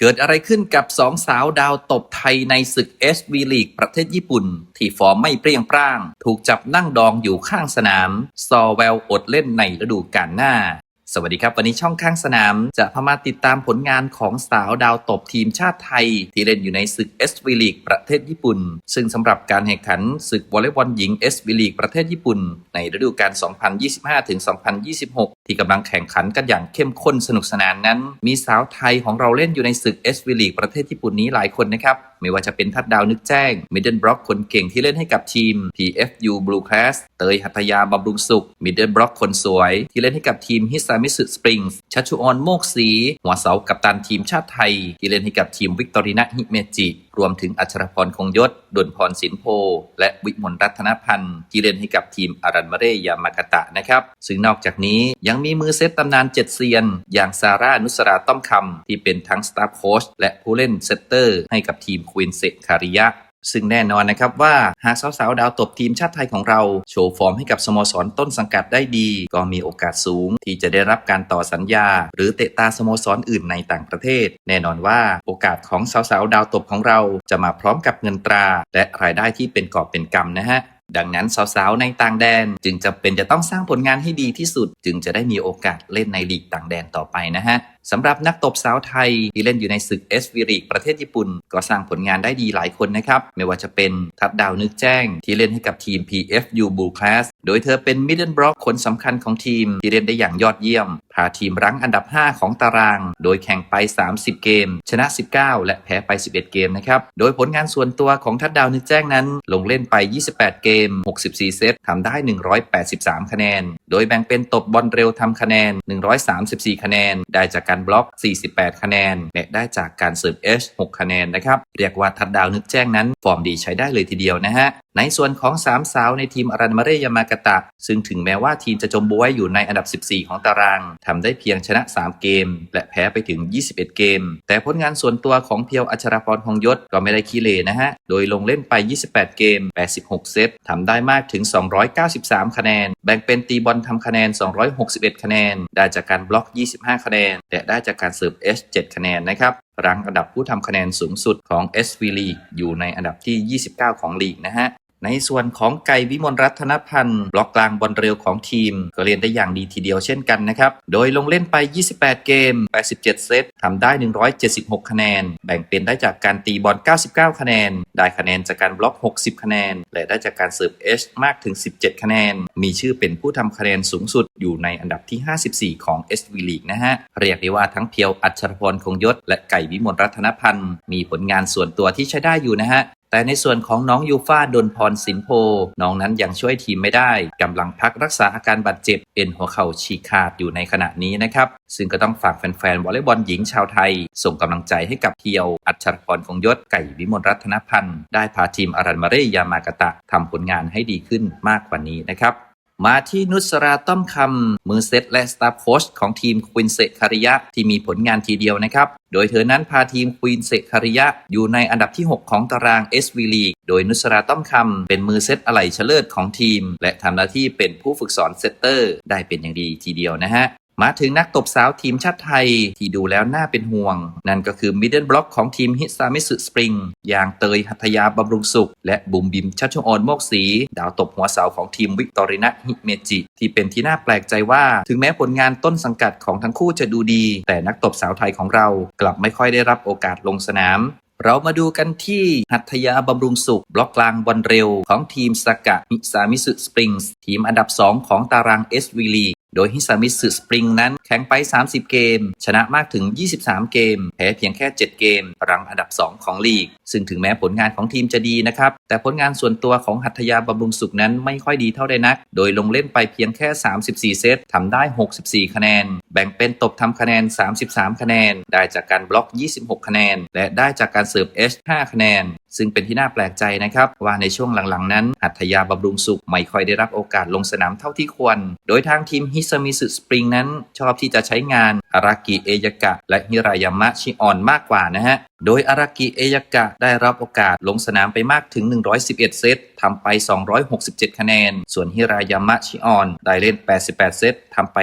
เกิดอะไรขึ้นกับสองสาวดาวตบไทยในศึก s อ League ประเทศญี่ปุ่น ที่ฟอร์มไม่เปรี้ยงปร้าง ถูกจับนั่งดองอยู่ข้างสนาม ซอแววอดเล่นในฤดูกาลหน้า สวัสดีครับ วันนี้ช่องข้างสนามจะพามาติดตามผลงานของสาวดาวตบทีมชาติไทย ที่เล่นอยู่ในศึก s อ League ประเทศญี่ปุ่น ซึ่งสำหรับการแข่งขันศึกวอลเลย์บอลหญิง s อ League ประเทศญี่ปุ่น ในฤดูกาล 2025-2026 ที่กำลังแข่งขันกันอย่างเข้มข้นสนุกสนานนั้น มีสาวไทยของเราเล่นอยู่ในศึก s อ League ประเทศญี่ปุ่นนี้หลายคนนะครับไม่ว่าจะเป็นทัดดาวนึกแจ้งมิดเดิลบล็อกคนเก่งที่เล่นให้กับทีม PFU Blue Class เตยหัตยาบำรุงสุขมิดเดิลบล็อกคนสวย ที่เล่นให้กับทีมฮิซามิสุสปริงส์ชัชชุออนโมกสีหัวเสากับตันทีมชาติไทย ที่เล่นให้กับทีมวิกตอรินาฮิเมจิ รวมถึงอัชรพรคงยศดนพรสินโพ และวิมลรัตนพันธ์ที่เล่นให้กับทีมอารันมาเรยามากตะนะครับ ซึ่งนอกจากนี้ยังมีมือเซตตำนานเจ็ดเซียน อย่างซาร่านุสราต้อมคำที่เป็นทั้งสตาฟโค้ชและผู้เล่นเซตเตอร์ให้กับทีมควีนเซคาริยะ ซึ่งแน่นอนนะครับว่าหากสาวๆดาวตบทีมชาติไทยของเรา โชว์ฟอร์มให้กับสโมสรต้นสังกัดได้ดี ก็มีโอกาสสูง ที่จะได้รับการต่อสัญญา หรือเตะตาสโมสรอื่นในต่างประเทศ แน่นอนว่าโอกาสของสาวๆดาวตบของเราจะมาพร้อมกับเงินตรา และรายได้ที่เป็นกอบเป็นกำนะฮะดังนั้นสาวๆในต่างแดน จึงจำเป็นจะต้องสร้างผลงานให้ดีที่สุด จึงจะได้มีโอกาสเล่นในลีกต่างแดนต่อไปนะฮะ สำหรับนักตบสาวไทย ที่เล่นอยู่ในศึกเอสวีรีกประเทศญี่ปุ่น ก็สร้างผลงานได้ดีหลายคนนะครับ ไม่ว่าจะเป็นทัดดาวนึกแจ้ง ที่เล่นให้กับทีม PFU Blue Class โดยเธอเป็นมิดเดิลบล็อกคนสำคัญของทีม ที่เล่นได้อย่างยอดเยี่ยม พาทีมรั้งอันดับ 5 ของตาราง โดยแข่งไป 30 เกม ชนะ 19 และแพ้ไป 11 เกมนะครับ โดยผลงานส่วนตัวของทัดดาวนึกแจ้งนั้น ลงเล่นไป 28 เกม 64 เซตทำได้ 183 คะแนน โดยแบ่งเป็นตบบอลเร็วทำคะแนน 134 คะแนน ได้จากการบล็อก 48 คะแนน และได้จากการเสิร์ฟ H 6 คะแนนนะครับ เรียกว่าทัดดาวนึกแจ้งนั้น ฟอร์มดีใช้ได้เลยทีเดียวนะฮะ ในส่วนของ 3 สาวในทีมอารันมาเรยามากตะ ซึ่งถึงแม้ว่าทีมจะจมบวยอยู่ในอันดับ 14 ของตารางทำได้เพียงชนะ 3 เกม และแพ้ไปถึง 21 เกม แต่ผลงานส่วนตัวของเพียวอัชรพรพงยศก็ไม่ได้ขี้เลนะฮะ โดยลงเล่นไป 28 เกม 86 เซตทำได้มากถึง 293 คะแนน แบ่งเป็นตีบอลทำคะแนน 261 คะแนน ได้จากการบล็อก 25 คะแนน และได้จากการเสิร์ฟ H 7คะแนนนะครับรั้งอันดับผู้ทำคะแนนสูงสุดของ SV League อยู่ในอันดับที่ 29 ของลีกนะฮะ ในส่วนของไก่วิมลรัตนพันธ์บล็อกกลางบอลเร็วของทีม ก็เล่นได้อย่างดีทีเดียวเช่นกันนะครับ โดยลงเล่นไป 28 เกม 87 เซตทำได้ 176 คะแนน แบ่งเป็นได้จากการตีบอล 99 คะแนน ได้คะแนนจากการบล็อก 60 คะแนน และได้จากการเสิร์ฟ H มากถึง 17 คะแนน มีชื่อเป็นผู้ทำคะแนนสูงสุดอยู่ในอันดับที่ 54 ของ SV League นะฮะ เรียกได้ว่าทั้งเพียวอัชรพรคงยศ และไก่วิมลรัตนพันธ์มีผลงานส่วนตัวที่ใช้ได้อยู่นะฮะ แต่ในส่วนของน้องยูฟาดนพรสินโพ น้องนั้นยังช่วยทีมไม่ได้กำลังพักรักษาอาการบาดเจ็บ เอ็นหัวเข่าฉีกขาดอยู่ในขณะนี้นะครับ ซึ่งก็ต้องฝากแฟนๆวอลเลย์บอลหญิงชาวไทย ส่งกำลังใจให้กับเพียว อัจฉรพรคงยศไก่วิมลรัตนพันธ์ ได้พาทีมอารันมาเรยามากตะทำผลงานให้ดีขึ้นมากกว่านี้นะครับ มาที่นุสราต้อมคำมือเซตและสตาร์โค้ชของทีมควินเซคาริยะที่มีผลงานทีเดียวนะครับ โดยเธอนั้นพาทีมควินเซคาริยะอยู่ในอันดับที่ 6 ของตาราง SV League โดยนุสราต้อมคำเป็นมือเซตอะไหล่เฉลิดของทีม และทำหน้าที่เป็นผู้ฝึกสอนเซตเตอร์ ได้เป็นอย่างดีทีเดียวนะฮะ มาถึงนักตบสาวทีมชาติไทยที่ดูแล้วน่าเป็นห่วง นั่นก็คือมิดเดิลบล็อกของทีมฮิซามิสึสปริงอย่างเตยหัตยาบำรุงสุข และบุมบิมชัชชุออนโมกศรีดาวตบหัวเสาของทีมวิกตอรินาฮิเมจิ ที่เป็นที่น่าแปลกใจว่า ถึงแม้ผลงานต้นสังกัดของทั้งคู่จะดูดี แต่นักตบสาวไทยของเรากลับไม่ค่อยได้รับโอกาสลงสนามเรามาดูกันที่หัตยาบำรุงสุข บล็อกกลางบอลเร็วของทีมสกะมิซามิสึสปริงส์ทีมอันดับ 2 ของตาราง s v l โดยฮิซามิสึสปริงนั้นแข่งไป 30 เกม ชนะมากถึง 23 เกม แพ้เพียงแค่ 7 เกม รังอันดับ 2 ของลีก ซึ่งถึงแม้ผลงานของทีมจะดีนะครับ แต่ผลงานส่วนตัวของหัตยาบำรุงสุขนั้นไม่ค่อยดีเท่าใดนัก โดยลงเล่นไปเพียงแค่ 34 เซตทำได้ 64 คะแนน แบ่งเป็นตบทำคะแนน 33 คะแนน ได้จากการบล็อก 26 คะแนน และได้จากการเสิร์ฟ H 5คะแนนซึ่งเป็นที่น่าแปลกใจนะครับ ว่าในช่วงหลังๆนั้น อัธยาบำรุงสุขไม่ค่อยได้รับโอกาสลงสนามเท่าที่ควร โดยทางทีมฮิซามิสุสปริงนั้น ชอบที่จะใช้งานอารากิเอยากะ และฮิรายามะชิออนมากกว่านะฮะ โดยอารากิเอยากะได้รับโอกาสลงสนามไปมากถึง 111 เซตทำไป 267 คะแนน ส่วนฮิรายามะชิออนได้เล่น 88 เซตทำไป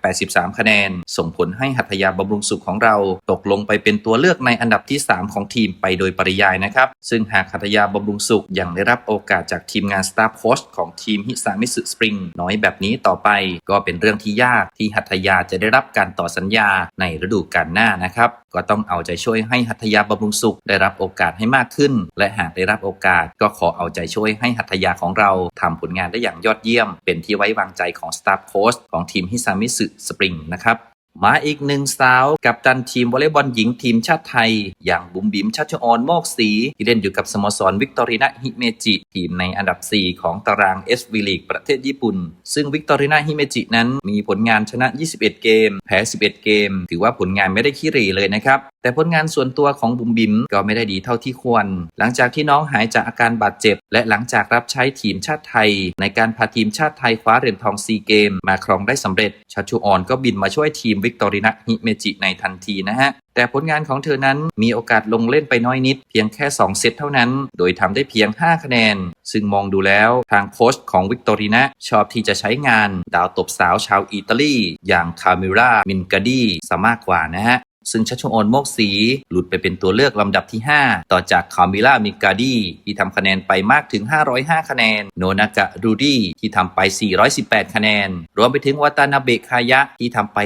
183 คะแนน ส่งผลให้หัตถยาบำรุงสุขของเราตกลงไปเป็นตัวเลือกในอันดับที่ 3 ของทีมไปโดยปริยายนะครับ ซึ่งหากหัตถยาบำรุงสุขยังได้รับโอกาสจากทีมงานสตาฟโค้ชของทีมฮิซามิสึสปริงน้อยแบบนี้ต่อไป ก็เป็นเรื่องที่ยากที่หัตถยาจะได้รับการต่อสัญญาในฤดูกาลหน้านะครับ ก็ต้องเอาใจช่วยให้หัตถยาบำรุงสุขได้รับโอกาสให้มากขึ้น และหากได้รับโอกาส ก็ขอเอาใจช่วยให้หัตถยาของเราทำผลงานได้อย่างยอดเยี่ยม เป็นที่ไว้วางใจของสตาฟโค้ชของทีมฮิซามิสึสปริงนะครับ มาอีกหนึ่งสาวกับตันทีมวอลเลย์บอลหญิงทีมชาติไทย อย่างบุ๋มบิ๋มชัชออนโมกศรีที่เล่นอยู่กับสโมสรวิกตอรินาฮิเมจิ ทีมในอันดับ 4 ของตารางเอสวีลีกประเทศญี่ปุ่น ซึ่งวิกตอรินาฮิเมจินั้นมีผลงานชนะ 21 เกม แพ้ 11 เกม ถือว่าผลงานไม่ได้ขี้เหร่เลยนะครับ แต่ผลงานส่วนตัวของบุ๋มบิมก็ไม่ได้ดีเท่าที่ควร หลังจากที่น้องหายจากอาการบาดเจ็บ และหลังจากรับใช้ทีมชาติไทย ในการพาทีมชาติไทยคว้าเหรียญทองซีเกม มาครองได้สำเร็จชัชชุออนก็บินมาช่วยทีมวิกตอรินาฮิเมจิในทันทีนะฮะแต่ผลงานของเธอนั้นมีโอกาสลงเล่นไปน้อยนิด เพียงแค่ 2 เซตเท่านั้น โดยทำได้เพียง 5 คะแนน ซึ่งมองดูแล้วทางโค้ชของวิกตอรินาชอบที่จะใช้งาน ดาวตบสาวชาวอิตาลี อย่างคาเมิรามินกาดีซะมากกว่านะฮะ ซึ่งชัชชโอนโมกสีหลุดไปเป็นตัวเลือกลำดับที่ 5 ต่อจากคามิล่ามิกาดีที่ทำคะแนนไปมากถึง 505 คะแนน โนนากะรูดี้ที่ทำไป 418 คะแนน รวมไปถึงวาตานาเบะคายะที่ทำไป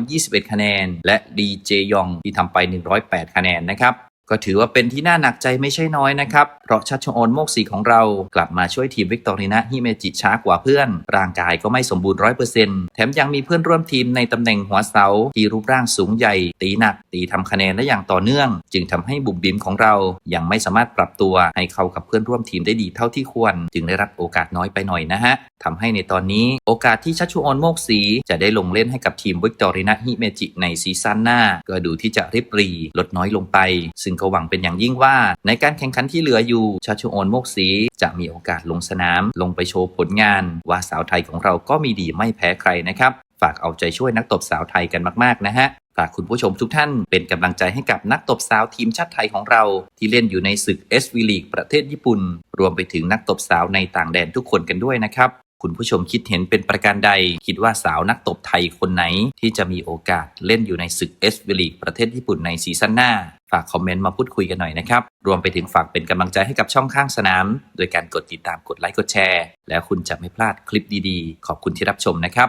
121 คะแนน และดีเจยองที่ทำไป 108 คะแนนนะครับ ก็ถือว่าเป็นที่น่าหนักใจไม่ใช่น้อยนะครับ เพราะชัชชโอนโมกสีของเรากลับมาช่วยทีมวิกตอรินาฮิเมจิช้ากว่าเพื่อน ร่างกายก็ไม่สมบูรณ์ร้อยเปอร์เซ็นต์แถมยังมีเพื่อนร่วมทีมในตำแหน่งหัวเสาที่รูปร่างสูงใหญ่ ตีหนัก ตีทำคะแนนได้อย่างต่อเนื่อง จึงทำให้บุ๋มบิมของเรายังไม่สามารถปรับตัวให้เข้ากับเพื่อนร่วมทีมได้ดีเท่าที่ควร จึงได้รับโอกาสน้อยไปหน่อยนะฮะทำให้ในตอนนี้โอกาสที่ชัชชุออนโมกสีจะได้ลงเล่นให้กับทีมวิกตอรินาฮิเมจิในซีซั่นหน้า ก็ดูที่จะริบรีลดน้อยลงไป ซึ่งก็หวังเป็นอย่างยิ่งว่า ในการแข่งขันที่เหลืออยู่ชัชชุอนโมกสีจะมีโอกาสลงสนาม ลงไปโชว์ผลงาน ว่าสาวไทยของเราก็มีดีไม่แพ้ใครนะครับ ฝากเอาใจช่วยนักตบสาวไทยกันมากๆนะฮะฝากคุณผู้ชมทุกท่านเป็นกำลังใจให้กับนักตบสาวทีมชาติไทยของเรา ที่เล่นอยู่ในศึก s v ลีกประเทศญี่ปุ่น รวมไปถึงนักตบสาวในต่างแดนทุกคนกันด้วยนะครับ คุณผู้ชมคิดเห็นเป็นประการใด คิดว่าสาวนักตบไทยคนไหน ที่จะมีโอกาสเล่นอยู่ในศึกเอสเวลีกประเทศญี่ปุ่นในซีซั่นหน้า ฝากคอมเมนต์มาพูดคุยกันหน่อยนะครับ รวมไปถึงฝากเป็นกำลังใจให้กับช่องข้างสนาม โดยการกดติดตามกดไลค์กดแชร์ แล้วคุณจะไม่พลาดคลิปดีๆ ขอบคุณที่รับชมนะครับ